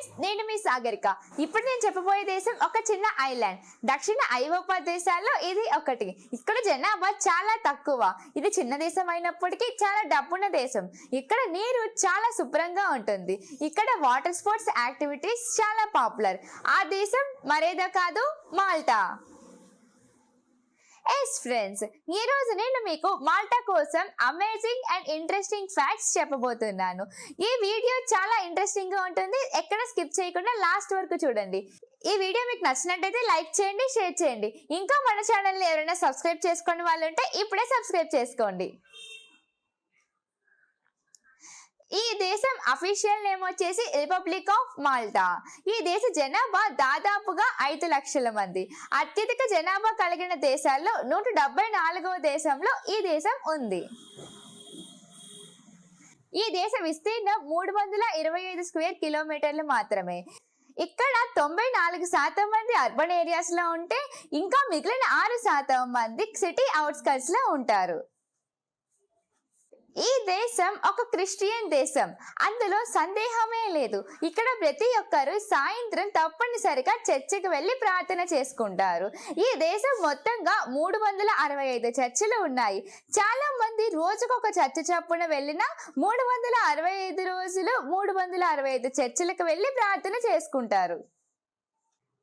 Friends నేను మీ సాగరిక ఇప్పుడు నేను చెప్పబోయే దేశం ఒక చిన్న ఐలాండ్ దక్షిణ ఐరోపా దేశాల్లో ఇది ఒకటి. ఇక్కడ జనాభా చాలా తక్కువ. ఇది చిన్న దేశం అయినప్పటికీ చాలా డబ్బున్న దేశం. ఇక్కడ నీరు చాలా శుభ్రంగా ఉంటుంది. ఇక్కడ వాటర్ స్పోర్ట్స్ యాక్టివిటీస్ చాలా పాపులర్ ఆ దేశం మరేదో కాదు మాల్టా. ఎస్ ఫ్రెండ్స్ ఈ రోజు నేను మీకు మాల్టా కోసం అమేజింగ్ అండ్ ఇంట్రెస్టింగ్ ఫ్యాక్ట్స్ చెప్పబోతున్నాను. ఈ వీడియో చాలా ఇంట్రెస్టింగ్గా ఉంటుంది. ఎక్కడ స్కిప్ చేయకుండా లాస్ట్ వరకు చూడండి. ఈ వీడియో మీకు నచ్చినట్టయితే లైక్ చేయండి షేర్ చేయండి. ఇంకా మన ఛానల్ని ఎవరైనా సబ్స్క్రైబ్ చేసుకునే వాళ్ళు ఉంటే ఇప్పుడే సబ్స్క్రైబ్ చేసుకోండి. ఈ దేశం అఫీషియల్ నేమ్ వచ్చేసి రిపబ్లిక్ ఆఫ్ మాల్టా ఈ దేశ జనాభా దాదాపుగా ఐదు లక్షల మంది. అత్యధిక జనాభా కలిగిన దేశాల్లో నూట డెబ్బై నాలుగవ దేశంలో ఈ దేశం ఉంది. ఈ దేశ విస్తీర్ణం మూడు వందల ఇరవై ఐదు స్క్వేర్ కిలోమీటర్లు మాత్రమే. ఇక్కడ తొంభై నాలుగు శాతం మంది అర్బన్ ఏరియాస్లో ఉంటే ఇంకా మిగిలిన ఆరు శాతం మంది సిటీ అవుట్స్కట్స్లో ఉంటారు. ఈ దేశం ఒక క్రిస్టియన్ దేశం. అందులో సందేహమే లేదు. ఇక్కడ ప్రతి ఒక్కరు సాయంత్రం తప్పనిసరిగా చర్చికి వెళ్ళి ప్రార్థన చేసుకుంటారు. ఈ దేశం మొత్తంగా మూడు వందల అరవై ఐదు చర్చిలు ఉన్నాయి. చాలా మంది రోజుకొక చర్చ చప్పున వెళ్ళినా మూడు వందల అరవై ఐదు రోజులు మూడు వందల అరవై ఐదు చర్చిలకు వెళ్ళి ప్రార్థన చేసుకుంటారు.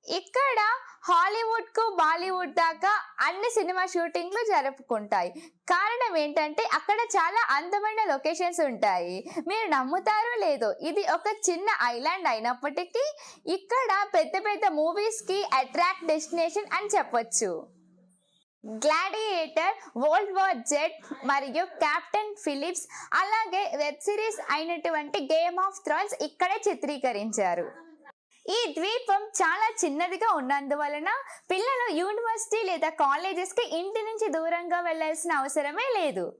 ఇక్కడ హాలీవుడ్కు బాలీవుడ్ దాకా అన్ని సినిమా షూటింగ్లు జరుపుకుంటాయి. కారణం ఏంటంటే అక్కడ చాలా అందమైన లొకేషన్స్ ఉంటాయి. మీరు నమ్ముతారో లేదో ఇది ఒక చిన్న ఐలాండ్ అయినప్పటికీ ఇక్కడ పెద్ద పెద్ద మూవీస్కి అట్రాక్ట్ డెస్టినేషన్ అని చెప్పొచ్చు. గ్లాడియేటర్ వరల్డ్ వార్ జెట్ మరియు కెప్టెన్ ఫిలిప్స్ అలాగే వెబ్ సిరీస్ అయినటువంటి గేమ్ ఆఫ్ థ్రోన్స్ ఇక్కడే చిత్రీకరించారు. ఈ ద్వీపం చాలా చిన్నదిగా ఉన్నందువలన పిల్లలు యూనివర్సిటీ లేదా కాలేజెస్కి ఇంటి నుంచి దూరంగా వెళ్ళాల్సిన అవసరమే లేదు.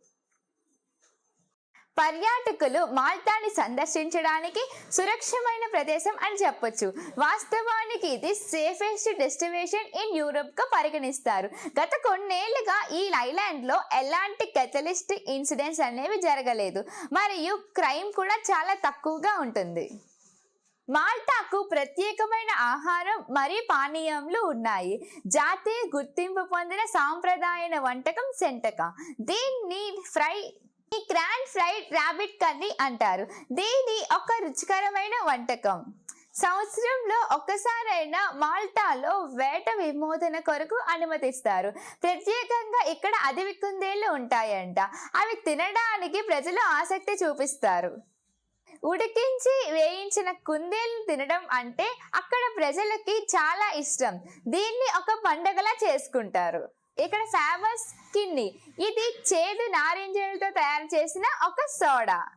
పర్యాటకులు మాల్టాని సందర్శించడానికి సురక్షమైన ప్రదేశం అని చెప్పొచ్చు. వాస్తవానికి ఇది సేఫెస్ట్ డెస్టినేషన్ ఇన్ యూరోప్గా పరిగణిస్తారు. గత కొన్నేళ్ళుగా ఈ ఐలాండ్లో ఎలాంటి కెథలిస్ట్ ఇన్సిడెంట్స్ అనేవి జరగలేదు. మరియు క్రైమ్ కూడా చాలా తక్కువగా ఉంటుంది. మాల్టాకు ప్రత్యేకమైన ఆహారం మరియు పానీయంలు ఉన్నాయి. జాతీయ గుర్తింపు పొందిన సాంప్రదాయ వంటకం సెంటక. దీన్ని ఫ్రై ఈ గ్రాండ్ ఫ్రైడ్ ర్యాబిట్ కర్రీ అంటారు. దీని ఒక రుచికరమైన వంటకం. సంవత్సరంలో ఒక్కసారైనా మాల్టాలో వేట విమోచన కొరకు అనుమతిస్తారు. ప్రత్యేకంగా ఇక్కడ అడవి కుందేళ్ళు ఉంటాయంట. అవి తినడానికి ప్రజలు ఆసక్తి చూపిస్తారు. ఉడికించి వేయించిన కుందేలు తినడం అంటే అక్కడ ప్రజలకి చాలా ఇష్టం. దీన్ని ఒక పండగలా చేసుకుంటారు. ఇక్కడ ఫేమస్ కిన్ని. ఇది చేదు నారింజలతో తయారు చేసిన ఒక సోడా.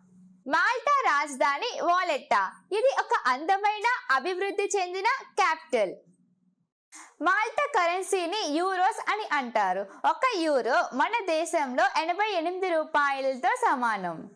మాల్టా రాజధాని వాలెట్టా. ఇది ఒక అందమైన అభివృద్ధి చెందిన క్యాపిటల్. మాల్టా కరెన్సీని యూరోస్ అని అంటారు. ఒక యూరో మన దేశంలో ఎనభై ఎనిమిది రూపాయలతో సమానం.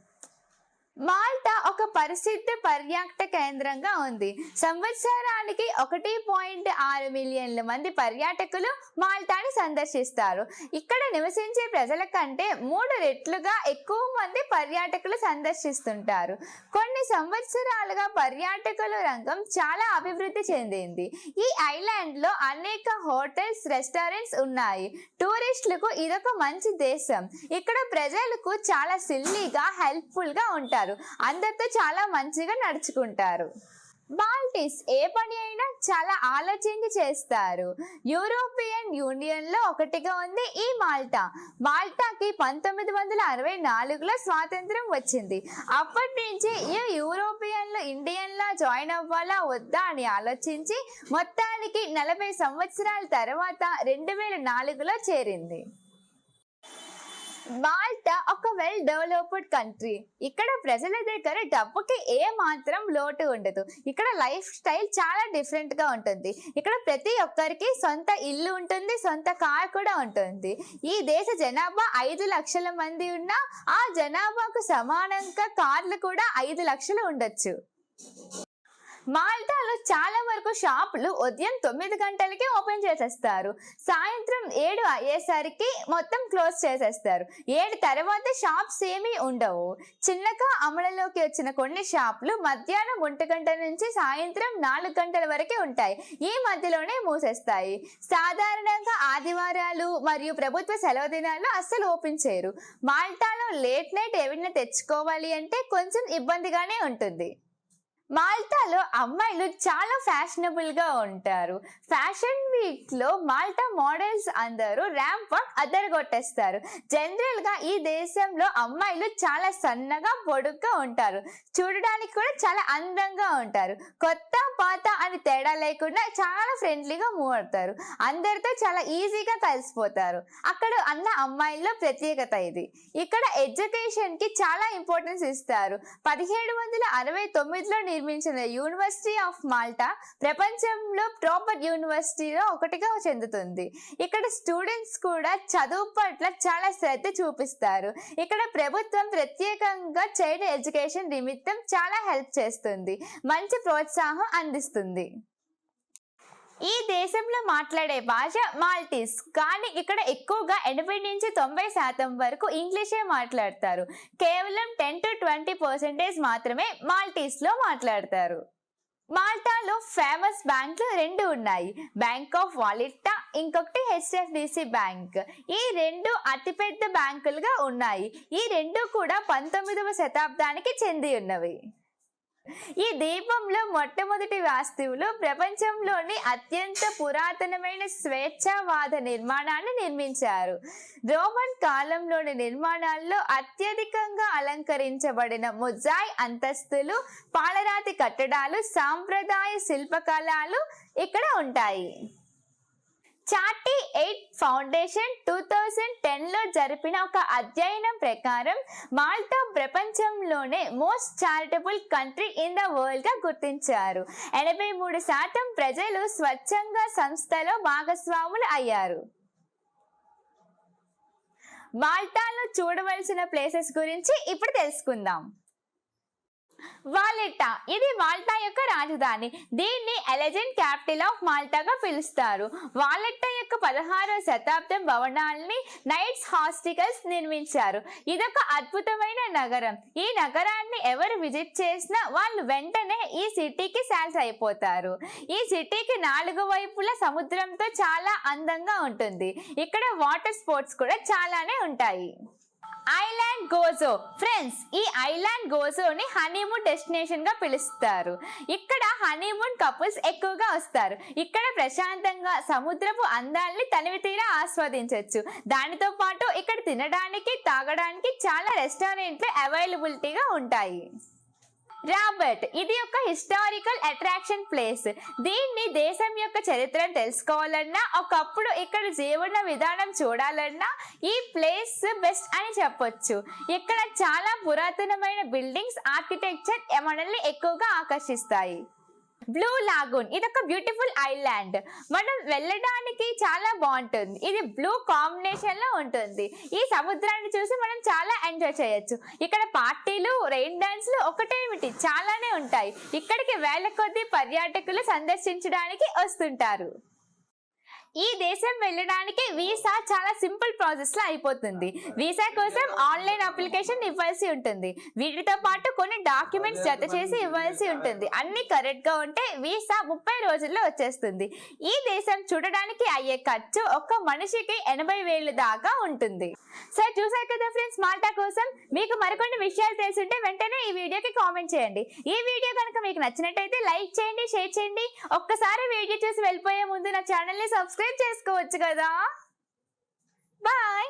మాల్టా ఒక ప్రసిద్ధ పర్యాటక కేంద్రంగా ఉంది. సంవత్సరానికి ఒకటి పాయింట్ ఆరు మిలియన్ల మంది పర్యాటకులు మాల్టాని సందర్శిస్తారు. ఇక్కడ నివసించే ప్రజల కంటే మూడు రెట్లుగా ఎక్కువ మంది పర్యాటకులు సందర్శిస్తుంటారు. కొన్ని సంవత్సరాలుగా పర్యాటకుల రంగం చాలా అభివృద్ధి చెందింది. ఈ ఐలాండ్లో అనేక హోటల్స్ రెస్టారెంట్స్ ఉన్నాయి. టూరిస్టులకు ఇదొక మంచి దేశం. ఇక్కడ ప్రజలకు చాలా సిల్లీగా హెల్ప్ఫుల్గా ఉంటారు అందరితో చాలా మంచిగా నడుచుకుంటారు. బాల్టిస్ ఏ పని అయినా చాలా ఆలోచించి చేస్తారు. యూరోపియన్ యూనియన్లో ఒకటిగా ఉంది ఈ మాల్టా. మాల్టాకి పంతొమ్మిది వందల అరవై నాలుగులో స్వాతంత్రం వచ్చింది. అప్పటి నుంచి ఈ యూరోపియన్లు ఇండియన్లా జాయిన్ అవ్వాలా వద్దా అని ఆలోచించి మొత్తానికి నలభై సంవత్సరాల తర్వాత రెండు వేల నాలుగులో చేరింది. మాల్టా ఒక వెల్ డెవలప్డ్ కంట్రీ ఇక్కడ ప్రజల దగ్గర డబ్బుకి ఏ మాత్రం లోటు ఉండదు. ఇక్కడ లైఫ్ స్టైల్ చాలా డిఫరెంట్గా ఉంటుంది. ఇక్కడ ప్రతి ఒక్కరికి సొంత ఇల్లు ఉంటుంది సొంత కార్ కూడా ఉంటుంది. ఈ దేశ జనాభా ఐదు లక్షల మంది ఉన్నా ఆ జనాభాకు సమానంగా కార్లు కూడా ఐదు లక్షలు ఉండొచ్చు. మాల్టాలో చాలా వరకు షాపులు ఉదయం తొమ్మిది గంటలకి ఓపెన్ చేసేస్తారు. సాయంత్రం ఏడు అయ్యేసరికి మొత్తం క్లోజ్ చేసేస్తారు. ఏడు తర్వాత షాప్స్ ఏమీ ఉండవు. చిన్నగా అమలులోకి వచ్చిన కొన్ని షాపులు మధ్యాహ్నం ఒంటి గంట నుంచి సాయంత్రం నాలుగు గంటల వరకే ఉంటాయి. ఈ మధ్యలోనే మూసేస్తాయి. సాధారణంగా ఆదివారాలు మరియు ప్రభుత్వ సెలవు దినాల్లో అస్సలు ఓపెన్ చేయరు. మాల్టాలో లేట్ నైట్ ఏమైనా తెచ్చుకోవాలి అంటే కొంచెం ఇబ్బందిగానే ఉంటుంది. మాల్టాలో అమ్మాయిలు చాలా ఫ్యాషనబుల్గా ఉంటారు. ఫ్యాషన్ వీక్లో మాల్టా మోడల్స్ అందరూ ర్యాంప్ వాక్ అద్దరగొట్టేస్తారు జనరల్గా ఈ దేశంలో అమ్మాయిలు చాలా సన్నగా పొడుగ్గా ఉంటారు. చూడడానికి కూడా చాలా అందంగా ఉంటారు. కొత్త పాత అని తేడా లేకుండా చాలా ఫ్రెండ్లీగా మూవ్ అవుతారు. అందరితో చాలా ఈజీగా కలిసిపోతారు. అక్కడ అన్న అమ్మాయిల్లో ప్రత్యేకత ఇది. ఇక్కడ ఎడ్యుకేషన్కి చాలా ఇంపార్టెన్స్ ఇస్తారు. పదిహేడు వందల అరవై తొమ్మిదిలో నిర్మించిన యూనివర్సిటీ ఆఫ్ మాల్టా ప్రపంచంలో టాపర్ యూనివర్సిటీలో ఒకటిగా చెందుతుంది. ఇక్కడ స్టూడెంట్స్ కూడా చదువు పట్ల చాలా శ్రద్ధ చూపిస్తారు. ఇక్కడ ప్రభుత్వం ప్రత్యేకంగా చైల్డ్ ఎడ్యుకేషన్ నిమిత్తం చాలా హెల్ప్ చేస్తుంది. మంచి ప్రోత్సాహం అందిస్తుంది. ఈ దేశంలో మాట్లాడే భాష మాల్టీస్ కానీ ఇక్కడ ఎక్కువగా ఎనభై నుంచి తొంభై శాతం వరకు ఇంగ్లీషే మాట్లాడతారు. కేవలం టెన్ టు ట్వంటీ పర్సెంటేజ్ మాత్రమే మాల్టీస్లో మాట్లాడతారు. మాల్టాలో ఫేమస్ బ్యాంకులు రెండు ఉన్నాయి. బ్యాంక్ ఆఫ్ వాలిట్టా ఇంకొకటి హెచ్ఎఫ్డిసి బ్యాంక్. ఈ రెండు అతిపెద్ద బ్యాంకులుగా ఉన్నాయి. ఈ రెండు కూడా పంతొమ్మిదవ శతాబ్దానికి చెంది ఉన్నవి. ఈ దీపంలో మొట్టమొదటి వాస్తువులు ప్రపంచంలోని అత్యంత పురాతనమైన స్వేచ్ఛావాద నిర్మాణాన్ని నిర్మించారు. రోమన్ కాలంలోని నిర్మాణాల్లో అత్యధికంగా అలంకరించబడిన ముజాయ్ అంతస్తులు పాలరాతి కట్టడాలు సాంప్రదాయ శిల్పకళలు ఇక్కడ ఉంటాయి. చాటి ఎయిట్ ఫౌండేషన్ టూ థౌజండ్ టెన్లో జరిపిన ఒక అధ్యయనం ప్రకారం మాల్టా ప్రపంచంలోనే most charitable country in the వరల్డ్గా గుర్తించారు. ఎనభై మూడు శాతం ప్రజలు స్వచ్ఛంగా సంస్థలో భాగస్వాములు అయ్యారు. మాల్టాలో చూడవలసిన ప్లేసెస్ గురించి ఇప్పుడు తెలుసుకుందాం. వాలెట్టా. ఇది మాల్టా యొక్క రాజధాని. దీన్ని ఎలజెంట్ క్యాపిటల్ ఆఫ్ మాల్టాగా పిలుస్తారు. వాలెట్టా యొక్క పదహారవ శతాబ్దం భవనాల్ని నైట్స్ హాస్టికల్స్ నిర్మించారు. ఇదొక అద్భుతమైన నగరం. ఈ నగరాన్ని ఎవరు విజిట్ చేసినా వాళ్ళు వెంటనే ఈ సిటీకి శాల్స్ అయిపోతారు. ఈ సిటీకి నాలుగు వైపులా సముద్రంతో చాలా అందంగా ఉంటుంది. ఇక్కడ వాటర్ స్పోర్ట్స్ కూడా చాలానే ఉంటాయి. Island Gozo. ఫ్రెండ్స్ ఈ ఐలాండ్ గోజోని హనీమూన్ డెస్టినేషన్గా పిలుస్తారు. ఇక్కడ హనీమూన్ కపుల్స్ ఎక్కువగా వస్తారు. ఇక్కడ ప్రశాంతంగా సముద్రపు అందాల్ని తనివి తీరా ఆస్వాదించవచ్చు దానితో పాటు ఇక్కడ తినడానికి తాగడానికి చాలా రెస్టారెంట్లు అవైలబిలిటీగా ఉంటాయి. రాబర్ట్ ఇది ఒక హిస్టారికల్ అట్రాక్షన్ ప్లేస్ దీన్ని దేశం యొక్క చరిత్రను తెలుసుకోవాలన్నా ఒకప్పుడు ఇక్కడ జీవన విధానం చూడాలన్నా ఈ ప్లేస్ బెస్ట్ అని చెప్పొచ్చు. ఇక్కడ చాలా పురాతనమైన బిల్డింగ్స్ ఆర్కిటెక్చర్ మనల్ని ఎక్కువగా ఆకర్షిస్తాయి. Blue Lagoon. ఇది ఒక బ్యూటిఫుల్ ఐలాండ్. మనం వెళ్ళడానికి చాలా బాగుంటుంది. ఇది బ్లూ కాంబినేషన్లో ఉంటుంది. ఈ సముద్రాన్ని చూసి మనం చాలా ఎంజాయ్ చేయొచ్చు. ఇక్కడ పార్టీలు రెయిన్ డాన్స్లు ఒకటేమిటి? చాలానే ఉంటాయి. ఇక్కడికి వేల కొద్ది పర్యాటకులు సందర్శించడానికి వస్తుంటారు. ఈ దేశం వెళ్ళడానికి వీసా చాలా సింపుల్ ప్రాసెస్లో అయిపోతుంది. వీసా కోసం ఆన్లైన్ అప్లికేషన్ ఇవ్వాల్సి ఉంటుంది. వీటితో పాటు కొన్ని డాక్యుమెంట్స్ జత చేసి ఇవ్వాల్సి ఉంటుంది. అన్ని కరెక్ట్గా ఉంటే వీసా ముప్పై రోజుల్లో వచ్చేస్తుంది. ఈ దేశం చూడడానికి అయ్యే ఖర్చు ఒక్క మనిషికి ఎనభై వేలు దాకా ఉంటుంది. సార్ చూసారు కదా ఫ్రెండ్స్ మాల్టా కోసం మీకు మరికొన్ని విషయాలు తెలుసుంటే వెంటనే ఈ వీడియోకి కామెంట్ చేయండి. ఈ వీడియో కనుక మీకు నచ్చినట్టయితే లైక్ చేయండి షేర్ చేయండి. ఒక్కసారి వీడియో చూసి వెళ్ళిపోయే ముందు నా ఛానల్ని సబ్స్క్రైబ్ చేసుకోవచ్చు కదా? బాయ్.